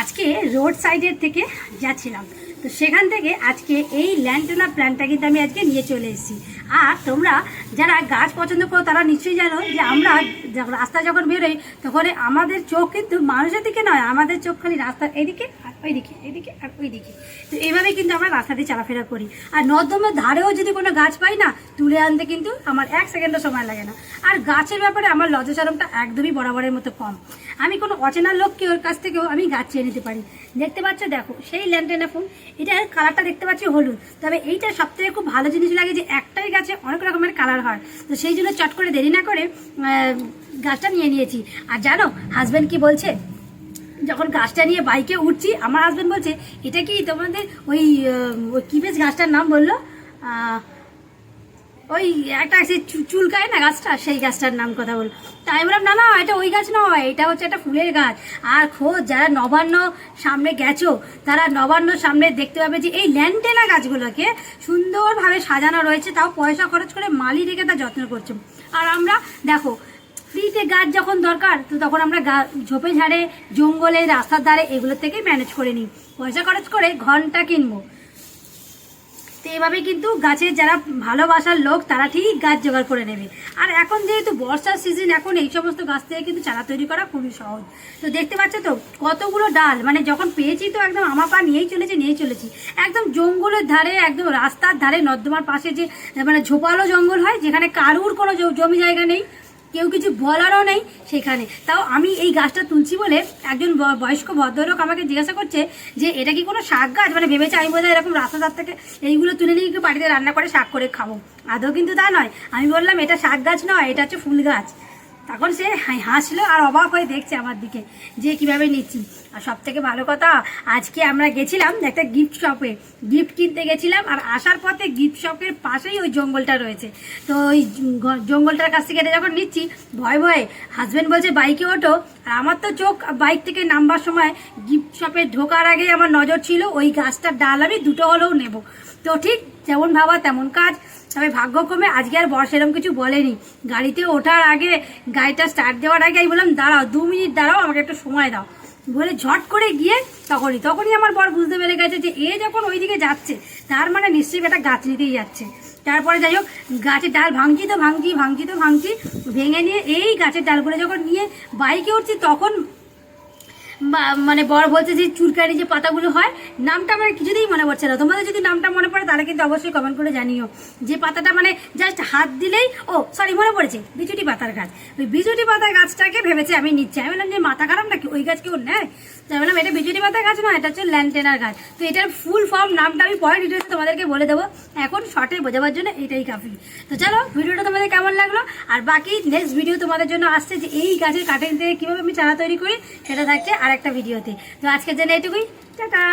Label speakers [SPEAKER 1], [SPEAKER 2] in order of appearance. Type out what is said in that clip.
[SPEAKER 1] আজকে রোড সাইডের থেকে যাচ্ছিলাম। তো সেখান থেকে আজকে এই ল্যান্টেনা প্ল্যানটা কিন্তু আমি আজকে নিয়ে চলে এসেছি। আর তোমরা যারা গাছ পছন্দ করো, তারা নিশ্চয়ই জানো যে আমরা রাস্তা যখন বেরোই, তখন আমাদের চোখ কিন্তু মানুষের দিকে নয়, আমাদের চোখ খালি রাস্তার এদিকে আর ওইদিকে এদিকে আর ওইদিকে। তো এইভাবে কিন্তু আমরা রাস্তা দিয়ে চলাফেরা করি। আর নর্দমের ধারেও যদি কোনো গাছ পাই না, তুলে আনতে কিন্তু আমার এক সেকেন্ডও সময় লাগে না। আর গাছের ব্যাপারে আমার লজ্জাচরমটা একদমই বরাবরের মতো কম। আমি কোনো অচেনা লোককে ওর কাছ থেকেও আমি গাছ চেয়ে নিতে পারি। দেখতে পাচ্ছ, দেখো, সেই ল্যান্টেনা ফোন এটার কালারটা দেখতে পাচ্ছি হলুদ। তবে এইটা সব থেকে খুব ভালো জিনিস লাগে যে একটাই গাছে অনেক রকমের কালার হয়। তো সেই জন্য চট করে দেরি না করে গাছটা নিয়ে নিয়েছি। আর জানো হাজব্যান্ড কি বলছে? যখন গাছটা নিয়ে বাইকে উঠছি, আমার হাজব্যান্ড বলছে, এটা কি তোমাদের ওই কি বেশ গাছটার নাম বলল? ওই একটা সেই চুলকায় না গাছটা? সেই গাছটার নাম কথা বল। তাই বললাম, না না, এটা ওই গাছ নয়, এটা হচ্ছে একটা ফুলের গাছ। আর খোঁজ যারা নবান্ন সামনে গেছো, তারা নবান্ন সামনে দেখতে পাবে যে এই ল্যান্টেনা গাছগুলোকে সুন্দরভাবে সাজানো রয়েছে, তাও পয়সা খরচ করে মালি রেখে তা যত্ন করছে। আর আমরা, দেখো, ফ্রিতে গাছ যখন দরকার, তো তখন আমরা গা, ঝোপে ঝাড়ে, জঙ্গলে, রাস্তার ধারে এগুলোর থেকেই ম্যানেজ করে নিই। পয়সা খরচ করে ঘণ্টা কিনবো। তো এভাবে কিন্তু গাছের যারা ভালোবাসার লোক, তারা ঠিক গাছ জোগাড় করে নেবে। আর এখন যেহেতু বর্ষার সিজন এখন এই সমস্ত গাছ থেকে কিন্তু চারা তৈরি করা খুবই সহজ। তো দেখতে পাচ্ছ তো, কতগুলো ডাল মানে যখন পেয়েছি তো একদম আমার পা নিয়েই চলেছে, নিয়েই চলেছি। একদম জঙ্গলের ধারে, একদম রাস্তার ধারে, নর্দমার পাশে যে মানে ঝোপালো জঙ্গল হয়, যেখানে কারুর কোনো জমি জায়গা নেই। কেউ কিছু বলারও নেই সেখানে। তাও আমি এই গাছটা তুলছি বলে একজন বয়স্ক ভদ্রলোক আমাকে জিজ্ঞাসা করছে যে, এটা কি কোনো শাক গাছ? মানে ভেবেছে আমি বোধহয় এরকম রাস্তাঘাট থেকে এইগুলো তুলে নিয়ে বাড়িতে রান্না করে শাক করে খাব। আদৌ কিন্তু তা নয়। আমি বললাম, এটা শাক গাছ নয়, এটা হচ্ছে ফুল গাছ। তখন সে হাসলো আর অবাক হয়ে দেখছে আমার দিকে, যে কীভাবে নিচ্ছি। আর সব থেকে ভালো কথা, আজকে আমরা গেছিলাম একটা গিফট শপে গিফট কিনতে গেছিলাম আর আসার পথে গিফট শপের পাশেই ওই জঙ্গলটা রয়েছে। তো ওই জঙ্গলটার কাছ থেকে যখন নিচ্ছি, ভয় ভয়ে হাজব্যান্ড বলছে, বাইকে ওঠো। আর আমার তো চোখ বাইক থেকে নামবার সময় গিফট শপে ঢোকার আগে আমার নজর ছিল, ওই গাছটার ডাল আমি দুটো হলেও নেব। তো ঠিক যেমন ভাবা তেমন কাজ। তবে ভাগ্যক্রমে আজকে আর বর সেরকম কিছু বলেনি। গাড়িতে ওঠার আগে গাড়িটা স্টার্ট দেওয়ার আগে আমি বললাম, দাঁড়াও, দু মিনিট দাঁড়াও, আমাকে একটু সময় দাও। বলে ঝট করে গিয়ে তখনই তখনই আমার বর বুঝতে পেরে গেছে যে এ যখন ওইদিকে যাচ্ছে, তার মানে নিশ্চয়ই একটা গাছ নিতেই যাচ্ছে। তারপরে যাই হোক, গাছের ডাল ভাঙছি তো ভাঙছি ভাঙছি তো ভাঙছি, ভেঙে নিয়ে এই গাছের ডালগুলো যখন নিয়ে বাইকে উঠছি, তখন মানে বড় বলছে যে চুরকানি যে পাতাগুলো হয়, নামটা আমার কিছুতেই মনে পড়ছে না। তোমাদের যদি নামটা মনে পড়ে, তাহলে কিন্তু অবশ্যই কমেন্ট করে জানিও। যে পাতাটা মানে জাস্ট হাত দিলেই, ও সরি মনে পড়েছে? বিচুটি পাতার গাছ। ওই বিচুটি পাতার গাছটাকে ভেবেছে আমি নিচ্ছি। আমি বললাম, যে মাথা খারাপ নাকি? ওই গাছ কেউ নেয়? তো আমি বললাম, এটা বিচুটি পাতার গাছ না এটা হচ্ছে ল্যান্টেনার গাছ। তো এটার ফুল ফর্ম নামটা আমি পরে ডিটেলস তোমাদেরকে বলে দেবো। এখন শর্টে বোঝাবার জন্য এটাই কাফি। তো চলো, ভিডিওটা তোমাদের কেমন লাগল? আর বাকি নেক্সট ভিডিও তোমাদের জন্য আসছে যে এই গাছের কাটিং থেকে কীভাবে আমি চারা তৈরি করি, সেটা থাকছে। আর একটা ভিডিওতে। তো আজকের জন্য এটুকুই। টাটা!